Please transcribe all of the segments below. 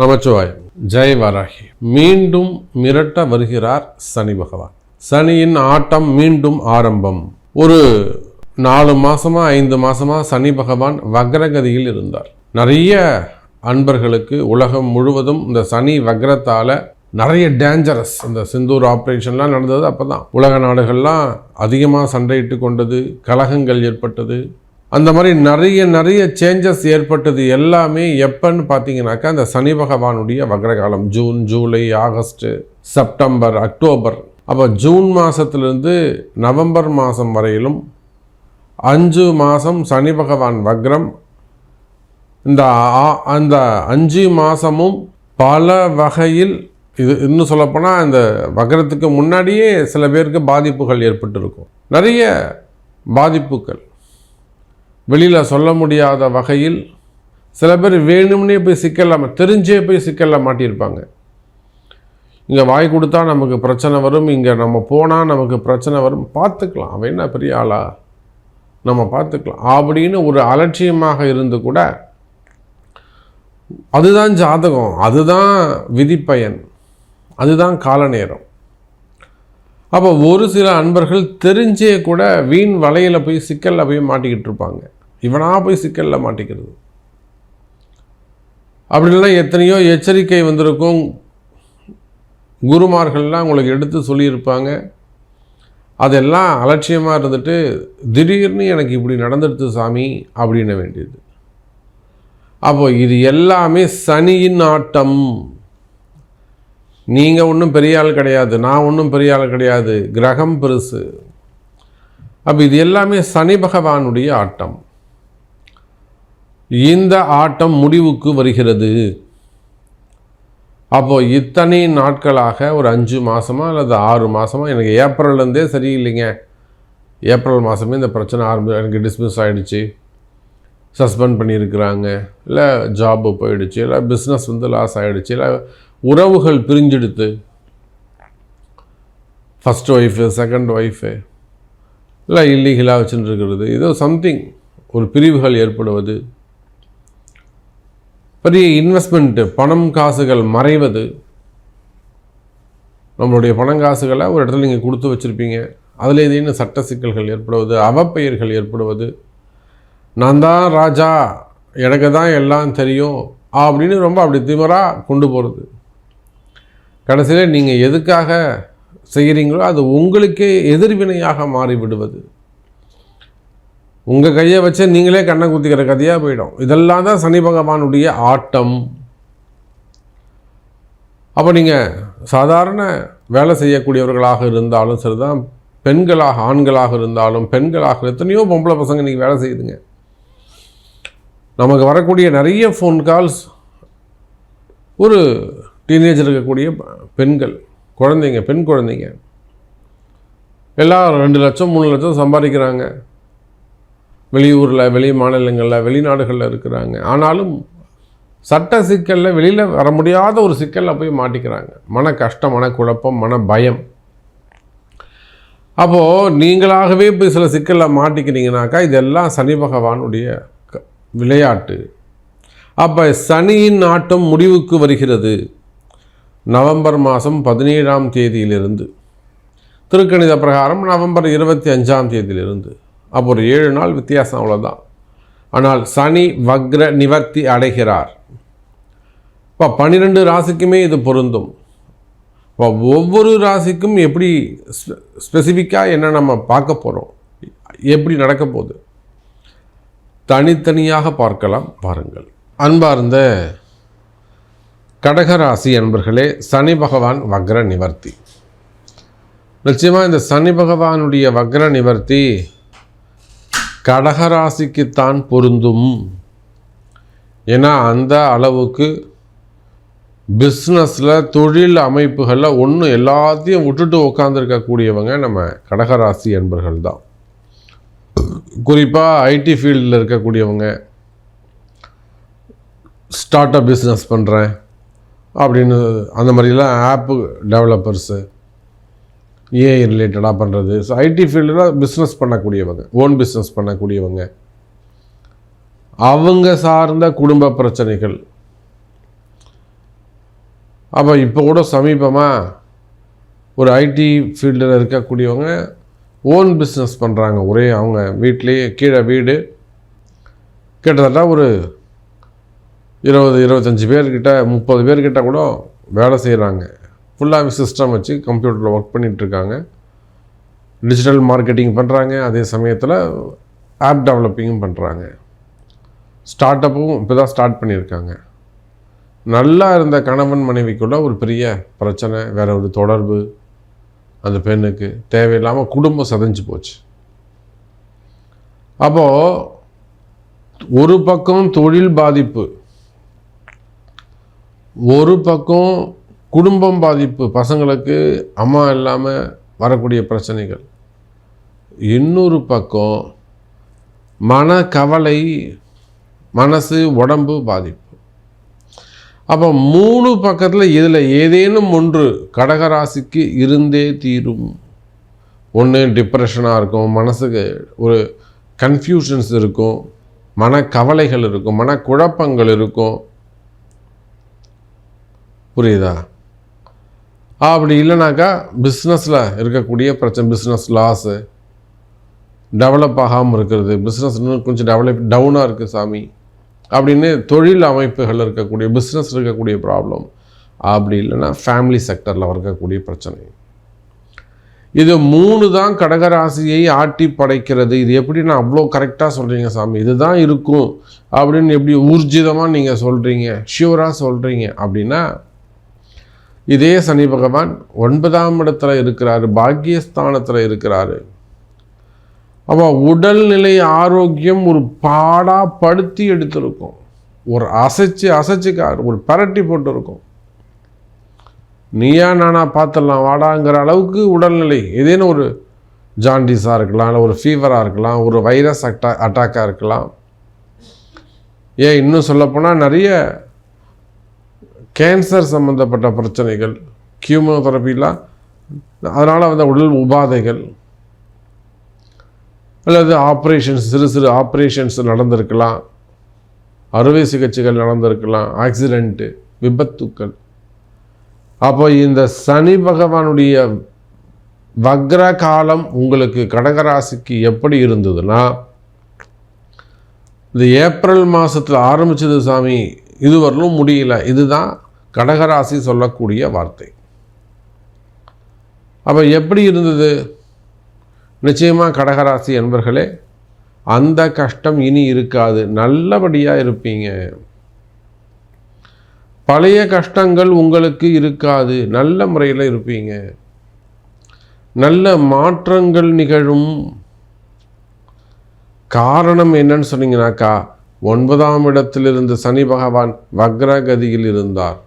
நமச்சிவாயம். ஜெய் வராகி. மீண்டும் மிரட்ட வருகிறார் சனி பகவான். சனியின் ஆட்டம் மீண்டும் ஆரம்பம். ஒரு நாலு மாசமா ஐந்து மாசமா சனி பகவான் வக்ரகதியில் இருந்தார். நிறைய அன்பர்களுக்கு உலகம் முழுவதும் இந்த சனி வக்ரத்தால நிறைய டேஞ்சரஸ் இந்த சிந்தூர் ஆப்ரேஷன்லாம் நடந்தது அப்போ தான் உலக நாடுகள்லாம் அதிகமாக சண்டையிட்டு கொண்டது கலகங்கள் ஏற்பட்டது. அந்த மாதிரி நிறைய நிறைய சேஞ்சஸ் ஏற்பட்டது எல்லாமே எப்பன்னு பார்த்தீங்கன்னாக்கா அந்த சனி பகவானுடைய வக்ரகாலம் June July August September October. அப்போ ஜூன் மாதத்துலேருந்து நவம்பர் மாதம் வரையிலும் அஞ்சு மாதம் சனி பகவான் வக்ரம். இந்த ஆ- அந்த அஞ்சு மாதமும் பல வகையில் இது இன்னும் சொல்லப்போனால் இந்த வக்ரத்துக்கு முன்னாடியே சில பேருக்கு பாதிப்புகள் ஏற்பட்டிருக்கும். நிறைய பாதிப்புகள். வெளியில் சொல்ல முடியாத வகையில் சில பேர் வேணும்னே போய் சிக்கலாம தெரிஞ்சே போய் சிக்கல்ல மாட்டியிருப்பாங்க. இங்கே வாய் கொடுத்தா நமக்கு பிரச்சனை வரும் இங்கே நம்ம போனால் நமக்கு பிரச்சனை வரும். பார்த்துக்கலாம் அவன் என்ன பெரிய ஆளா? நம்ம பார்த்துக்கலாம். அப்படின்னு ஒரு அலட்சியமாக இருந்து கூட அதுதான் ஜாதகம் அதுதான் விதிப்பயன் அதுதான் கால நேரம் அப்போ ஒரு சில அன்பர்கள் தெரிஞ்சே கூட வீண் வலையில் போய் சிக்கலில் போய் மாட்டிக்கிட்டு இருப்பாங்க. இவனாக போய் சிக்கலில் மாட்டிக்கிறது. அப்படி இல்லைன்னா எத்தனையோ எச்சரிக்கை வந்திருக்கும். குருமார்கள்லாம் உங்களுக்கு எடுத்து சொல்லியிருப்பாங்க. அதெல்லாம் அலட்சியமாக இருந்துட்டு திடீர்னு எனக்கு இப்படி நடந்துடுது சாமி அப்படின்ன வேண்டியது. அப்போது இது எல்லாமே சனியின் ஆட்டம். நீங்கள் ஒன்றும் பெரிய ஆள் கிடையாது நான் ஒன்றும் பெரிய ஆள் கிடையாது கிரகம் பெருசு. அப்போ இது எல்லாமே சனி பகவானுடைய ஆட்டம். இந்த ஆட்டம் முடிவுக்கு வருகிறது. அப்போது இத்தனை நாட்களாக ஒரு அஞ்சு மாதமாக அல்லது ஆறு மாதமாக எனக்கு ஏப்ரல்லேருந்தே சரியில்லைங்க. ஏப்ரல் மாதமே இந்த பிரச்சனை ஆரம்பி எனக்கு டிஸ்மிஸ் ஆகிடுச்சு சஸ்பெண்ட் பண்ணியிருக்கிறாங்க. இல்லை ஜாப்பு போயிடுச்சு இல்லை பிஸ்னஸ் வந்து லாஸ் ஆகிடுச்சு இல்லை உறவுகள் பிரிஞ்செடுத்து ஃபஸ்ட் ஒய்ஃபு செகண்ட் ஒய்ஃபு இல்லை இல்லீகலாக வச்சுட்டு இருக்கிறது ஏதோ சம்திங் ஒரு பிரிவுகள் ஏற்படுவது. பெரிய இன்வெஸ்ட்மெண்ட்டு பணம் காசுகள் மறைவது. நம்மளுடைய பணம் காசுகளை ஒரு இடத்துல நீங்கள் கொடுத்து வச்சுருப்பீங்க. அதில் ஏதேனும் சட்ட சிக்கல்கள் ஏற்படுவது அவப்பெயர்கள் ஏற்படுவது. நான் தான் ராஜா எனக்கு தான் எல்லாம் தெரியும் அப்படின்னு ரொம்ப அப்படி திமராக கொண்டு போகிறது கடைசியில் நீங்கள் எதுக்காக செய்கிறீங்களோ அது உங்களுக்கே எதிர்வினையாக மாறிவிடுவது. உங்கள் கையை வச்சு நீங்களே கண்ணை குத்திக்கிற கதையாக போயிடும். இதெல்லாம் தான் சனி பகவானுடைய ஆட்டம். அப்போ நீங்கள் சாதாரண வேலை செய்யக்கூடியவர்களாக இருந்தாலும் சரிதான் பெண்களாக ஆண்களாக இருந்தாலும் பெண்களாக எத்தனையோ பொம்பளை பசங்க நீங்கள் வேலை செய்யுதுங்க. நமக்கு வரக்கூடிய நிறைய ஃபோன் கால்ஸ் ஒரு டீனேஜர் இருக்கக்கூடிய பெண்கள் குழந்தைங்க பெண் குழந்தைங்க. எல்லாம் ரெண்டு லட்சம் மூணு லட்சம் சம்பாதிக்கிறாங்க. வெளியூரில் வெளி மாநிலங்களில் வெளிநாடுகளில் இருக்கிறாங்க. ஆனாலும் சட்ட சிக்கலில் வெளியில் வர முடியாத ஒரு சிக்கலில் போய் மாட்டிக்கிறாங்க. மன கஷ்டம் மன குழப்பம் மன பயம். அப்போது நீங்களாகவே போய் சில சிக்கலில் மாட்டிக்கிறீங்கனாக்கா இதெல்லாம் சனி பகவானுடைய க- விளையாட்டு. அப்போ சனியின் ஆட்டம் முடிவுக்கு வருகிறது. நவம்பர் மாதம் பதினேழாம் தேதியிலிருந்து. திருக்கணித பிரகாரம் நவம்பர் இருபத்தி அஞ்சாம் தேதியிலிருந்து. அப்போ ஒரு ஏழு நாள் வித்தியாசம் அவ்வளோதான் ஆனால் சனி வக்ர நிவர்த்தி அடைகிறார். இப்போ பன்னிரெண்டு ராசிக்குமே இது பொருந்தும். இப்போ ஒவ்வொரு ராசிக்கும் எப்படி ஸ்பெசிஃபிக்காக என்ன நம்ம பார்க்க போகிறோம் எப்படி நடக்க போகுது? தனித்தனியாக பார்க்கலாம் பாருங்கள். அன்பார்ந்த கடகராசி என்பர்களே சனி பகவான் வக்ர நிவர்த்தி. நிச்சயமாக இந்த சனி பகவானுடைய வக்ர நிவர்த்தி கடகராசிக்குத்தான் பொருந்தும். ஏன்னா அந்த அளவுக்கு பிஸ்னஸில் தொழில் அமைப்புகளில் ஒன்று எல்லாத்தையும் விட்டுட்டு உட்காந்துருக்கக்கூடியவங்க நம்ம கடகராசி என்பர்கள் தான். குறிப்பாக ஐடி ஃபீல்டில் இருக்கக்கூடியவங்க ஸ்டார்ட் அப் பிஸ்னஸ் பண்ணுறேன் அப்படின்னு அந்த மாதிரிலாம் ஆப்பு டெவலப்பர்ஸு ஏஐ ரிலேட்டடாக பண்ணுறது ஸோ ஐடி ஃபீல்டில் பிஸ்னஸ் பண்ணக்கூடியவங்க ஓன் பிஸ்னஸ் பண்ணக்கூடியவங்க அவங்க சார்ந்த குடும்ப பிரச்சனைகள். அப்போ இப்போ கூட சமீபமாக ஒரு ஐடி ஃபீல்டில் இருக்கக்கூடியவங்க ஓன் பிஸ்னஸ் பண்ணுறாங்க ஒரே அவங்க வீட்லேயே கீழே வீடு. கிட்டத்தட்ட ஒரு இருபது இருபத்தஞ்சி பேர்கிட்ட முப்பது பேர்கிட்ட கூட வேலை செய்கிறாங்க ஃபுல்லாகவே சிஸ்டம் வச்சு கம்ப்யூட்டரில் ஒர்க் பண்ணிகிட்ருக்காங்க டிஜிட்டல் மார்க்கெட்டிங் பண்ணுறாங்க அதே சமயத்தில் ஆப் டெவலப்பிங்கும் பண்ணுறாங்க ஸ்டார்ட் அப்பும் இப்போ தான் ஸ்டார்ட் பண்ணியிருக்காங்க. நல்லா இருந்த கணவன் மனைவிக்குள்ள ஒரு பெரிய பிரச்சனை வேற ஒரு தொடர்பு அந்த பெண்ணுக்கு. தேவையில்லாமல் குடும்பம் சதைஞ்சு போச்சு. அப்போது ஒரு பக்கம் தொழில் பாதிப்பு ஒரு பக்கம் குடும்பம் பாதிப்பு பசங்களுக்கு அம்மா இல்லாமல் வரக்கூடிய பிரச்சனைகள். இன்னொரு பக்கம் மன கவலை மனசு உடம்பு பாதிப்பு. அப்போ மூணு பக்கத்தில் இதில் ஏதேனும் ஒன்று கடகராசிக்கு இருந்தே தீரும். ஒன்று டிப்ரெஷனாக இருக்கும் மனசுக்கு ஒரு கன்ஃபியூஷன்ஸ் இருக்கும் மனக்கவலைகள் இருக்கும் மனக்குழப்பங்கள் இருக்கும். புரியுதா? அப்படி இல்லைனாக்கா பிஸ்னஸில் இருக்கக்கூடிய பிரச்சனை பிஸ்னஸ் லாஸு டெவலப் ஆகாமல் இருக்கிறது. பிஸ்னஸ் இன்னும் கொஞ்சம் டெவலப் டவுனாக இருக்குது சாமி. அப்படின்னு தொழில் அமைப்புகள் இருக்கக்கூடிய பிஸ்னஸ் இருக்கக்கூடிய ப்ராப்ளம் அப்படி இல்லைன்னா ஃபேமிலி செக்டரில் இருக்கக்கூடிய பிரச்சனை. இது மூணு தான் கடகராசியை ஆட்டி படைக்கிறது. இது எப்படி நான் அவ்வளோ கரெக்டாக சொல்கிறீங்க சாமி? இதுதான் இருக்கும். அப்படின்னு எப்படி ஊர்ஜிதமாக நீங்கள் சொல்கிறீங்க ஷியூராக சொல்கிறீங்க அப்படின்னா இதே சனி பகவான் ஒன்பதாம் இடத்துல இருக்கிறாரு பாக்கியஸ்தானத்தில் இருக்கிறாரு. அப்போ உடல்நிலை ஆரோக்கியம் ஒரு பாடாக படுத்தி எடுத்திருக்கும். ஒரு அசைச்சு அசைச்சுக்கார் ஒரு பரட்டி போட்டிருக்கும். நீயா நானா பார்த்துடலாம் வாடாங்கிற அளவுக்கு உடல்நிலை ஏதேனும் ஒரு ஜாண்டிஸாக இருக்கலாம் இல்லை ஒரு ஃபீவராக இருக்கலாம் ஒரு வைரஸ் அட்டா அட்டாக்காக இருக்கலாம். ஏன் இன்னும் சொல்லப்போனால் நிறைய கேன்சர் சம்மந்தப்பட்ட பிரச்சனைகள் கியூமோதெரப்பிலாம் அதனால் வந்த உடல் உபாதைகள் அல்லது ஆப்ரேஷன்ஸ் சிறு சிறு ஆப்ரேஷன்ஸ் நடந்திருக்கலாம். அறுவை சிகிச்சைகள் நடந்திருக்கலாம் ஆக்சிடெண்ட்டு விபத்துக்கள். அப்போ இந்த சனி பகவானுடைய வக்ர காலம் உங்களுக்கு கடகராசிக்கு எப்படி இருந்ததுன்னா இந்த ஏப்ரல் மாதத்தில் ஆரம்பித்தது சாமி இதுவரையிலும் முடியல. இதுதான் கடகராசி சொல்லக்கூடிய வார்த்தை. அப்போ எப்படி இருந்தது? நிச்சயமாக கடகராசி என்பர்களே அந்த கஷ்டம் இனி இருக்காது. நல்லபடியாக இருப்பீங்க. பழைய கஷ்டங்கள் உங்களுக்கு இருக்காது. நல்ல முறையில் இருப்பீங்க. நல்ல மாற்றங்கள் நிகழும். காரணம் என்னன்னு சொன்னீங்கன்னாக்கா ஒன்பதாம் இடத்தில் இருந்த சனி பகவான் வக்ரகதியில் இருந்தார்.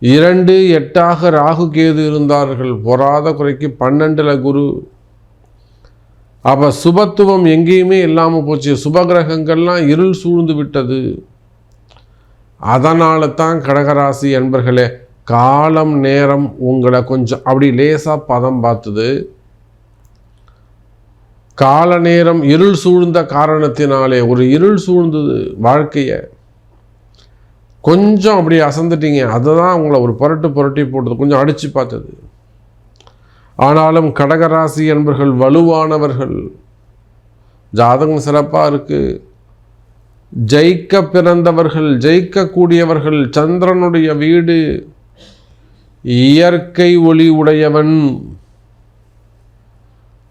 இரண்டு எட்டாக ராகு கேது இருந்தார்கள். பொறாத குறைக்கு பன்னெண்டில் குரு. அப்போ சுபத்துவம் எங்கேயுமே இல்லாமல் போச்சு. சுபகிரகங்கள்லாம் இருள் சூழ்ந்து விட்டது. அதனால தான் கடகராசி என்பர்களே காலம் நேரம் உங்களை கொஞ்சம் அப்படி லேசாக பதம் பார்த்தது. கால நேரம் இருள் சூழ்ந்த காரணத்தினாலே ஒரு இருள் சூழ்ந்தது வாழ்க்கையை. கொஞ்சம் அப்படி அசந்துட்டீங்க. அதுதான் உங்களை ஒரு புரட்டு புரட்டி போட்டது. கொஞ்சம் அடித்து பார்த்தது. ஆனாலும் கடகராசி என்பர்கள் வலுவானவர்கள் ஜாதகம் சிறப்பாக இருக்குது ஜெயிக்க பிறந்தவர்கள் ஜெயிக்கக்கூடியவர்கள் சந்திரனுடைய வீடு இயற்கை ஒளி உடையவன்.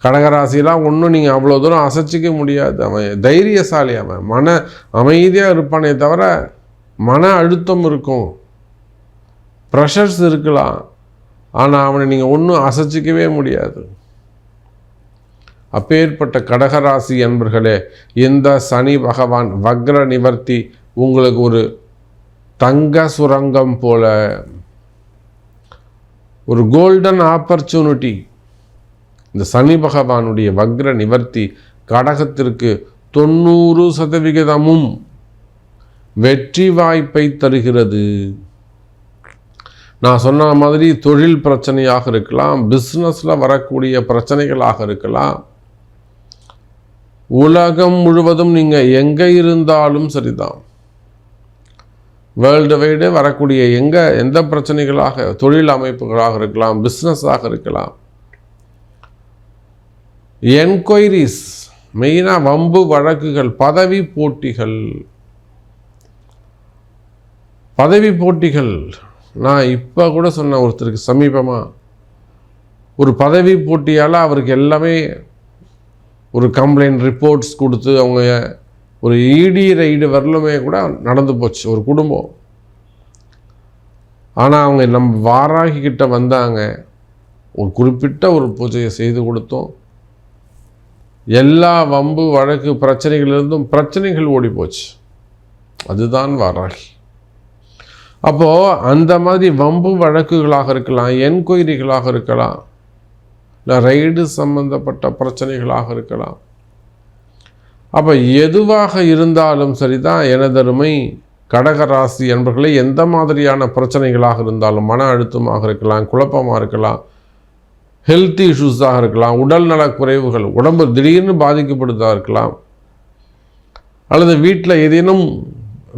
கடகராசிலாம் ஒன்றும் நீங்கள் அவ்வளோ தூரம் அசைச்சிக்க முடியாது. அவன் தைரியசாலி அவன். மன அமைதியாக இருப்பானே தவிர மன அழுத்தம் இருக்கும். ப்ரெஷர்ஸ் இருக்கலாம். ஆனால் அவனை நீங்கள் ஒன்றும் அசைச்சிக்கவே முடியாது. அப்பேற்பட்ட கடகராசி என்பர்களே இந்த சனி பகவான் வக்ர நிவர்த்தி உங்களுக்கு ஒரு தங்க சுரங்கம் போல. ஒரு கோல்டன் ஆப்பர்ச்சுனிட்டி இந்த சனி பகவானுடைய வக்ர நிவர்த்தி கடகத்திற்கு தொண்ணூறு சதவிகிதமும் வெற்றி வாய்ப்பை தருகிறது. நான் சொன்ன மாதிரி தொழில் பிரச்சனையாக இருக்கலாம் பிஸ்னஸில் வரக்கூடிய பிரச்சனைகளாக இருக்கலாம். உலகம் முழுவதும் நீங்கள் எங்கே இருந்தாலும் சரிதான். வேர்ல்டு வைடு வரக்கூடிய எங்கே எந்த பிரச்சனைகளாக தொழில் அமைப்புகளாக இருக்கலாம் பிஸ்னஸாக இருக்கலாம். என்கொயரிஸ் மெயினாக வம்பு வழக்குகள் பதவி போட்டிகள். பதவி போட்டிகள். நான் இப்போ கூட சொன்ன ஒருத்தருக்கு சமீபமாக ஒரு பதவி போட்டியால் அவருக்கு எல்லாமே ஒரு கம்ப்ளைண்ட் ரிப்போர்ட்ஸ் கொடுத்து அவங்க ஒரு இடி ரைடு வரலுமே கூட நடந்து போச்சு ஒரு குடும்பம். ஆனால் அவங்க நம்ம வாராகி கிட்ட வந்தாங்க. ஒரு குறிப்பிட்ட ஒரு பூஜையை செய்து கொடுத்தோம். எல்லா வம்பு வழக்கு பிரச்சனைகளிலிருந்தும் பிரச்சனைகள் ஓடி போச்சு அதுதான் வாராகி. அப்போது அந்த மாதிரி வம்பு வழக்குகளாக இருக்கலாம் என்கொயரிகளாக இருக்கலாம் இல்லை ரைடு சம்பந்தப்பட்ட பிரச்சனைகளாக இருக்கலாம். அப்போ எதுவாக இருந்தாலும் சரிதான் எனதருமை கடகராசி என்பர்களை எந்த மாதிரியான பிரச்சனைகளாக இருந்தாலும் மன அழுத்தமாக இருக்கலாம் குழப்பமாக இருக்கலாம் ஹெல்த் இஷ்யூஸாக இருக்கலாம் உடல் நல குறைவுகள் உடம்பு திடீர்னு பாதிக்கப்படுதாக இருக்கலாம் அல்லது வீட்டில் ஏதேனும்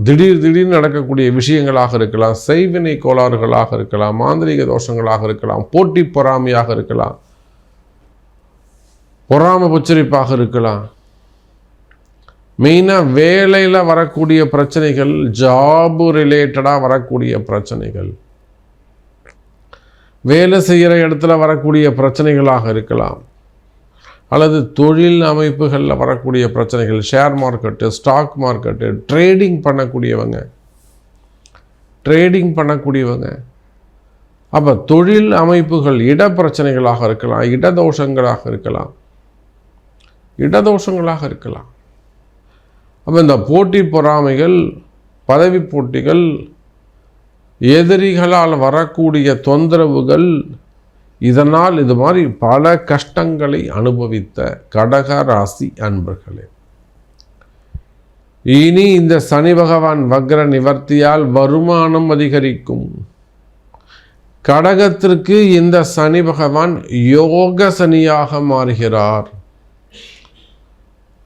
திடீர் திடீர்னு நடக்கக்கூடிய விஷயங்களாக இருக்கலாம் செய்வினை கோளாறுகளாக இருக்கலாம் மாந்திரிக தோஷங்களாக இருக்கலாம் போட்டி பொறாமையாக இருக்கலாம் பொறாம உச்சரிப்பாக இருக்கலாம். மெயினாக வேலையில் வரக்கூடிய பிரச்சனைகள் ஜாபு ரிலேட்டடாக வரக்கூடிய பிரச்சனைகள். வேலை செய்கிற இடத்துல வரக்கூடிய பிரச்சனைகளாக இருக்கலாம். அல்லது தொழில் அமைப்புகளில் வரக்கூடிய பிரச்சனைகள் share market stock market trading பண்ணக்கூடியவங்க. ட்ரேடிங் பண்ணக்கூடியவங்க. அப்போ தொழில் அமைப்புகள் இட பிரச்சனைகளாக இருக்கலாம் இடதோஷங்களாக இருக்கலாம். இடதோஷங்களாக இருக்கலாம். அப்போ இந்த போட்டி பொறாமைகள் பதவி போட்டிகள் எதிரிகளால் வரக்கூடிய தொந்தரவுகள் இதனால் இது மாதிரி பல கஷ்டங்களை அனுபவித்த கடக ராசி அன்பர்களே. இனி இந்த சனி பகவான் வக்ர நிவர்த்தியால் வருமானம் அதிகரிக்கும். கடகத்திற்கு இந்த சனி பகவான் யோக சனியாக மாறுகிறார்.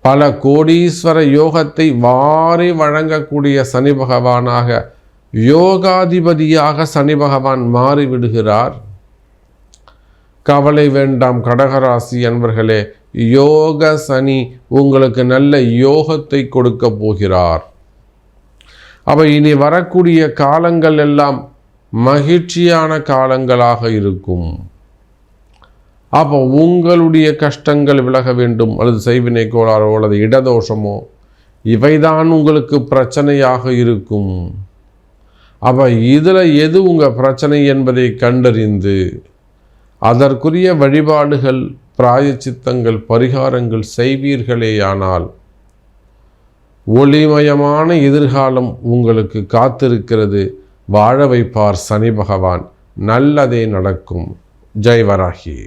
பல கோடீஸ்வர யோகத்தை வாரி வழங்கக்கூடிய சனி பகவானாக யோகாதிபதியாக சனி பகவான் மாறிவிடுகிறார். கவலை வேண்டாம் கடகராசி அன்பர்களே. யோக சனி உங்களுக்கு நல்ல யோகத்தை கொடுக்க போகிறார். அவை இனி வரக்கூடிய காலங்கள் எல்லாம் மகிழ்ச்சியான காலங்களாக இருக்கும். அப்போ உங்களுடைய கஷ்டங்கள் விலக வேண்டும். அல்லது செய்வினை கோளாறோ அல்லது இடதோஷமோ இவைதான் உங்களுக்கு பிரச்சனையாக இருக்கும். அப்போ இதில் எது உங்கள் பிரச்சனை என்பதை கண்டறிந்து அதற்குரிய வழிபாடுகள் பிராயச்சித்தங்கள் பரிகாரங்கள் செய்வீர்களேயானால் ஒளிமயமான எதிர்காலம் உங்களுக்கு காத்திருக்கிறது. வாழ வைப்பார் சனி பகவான். நல்லதே நடக்கும். ஜெய்வராகி.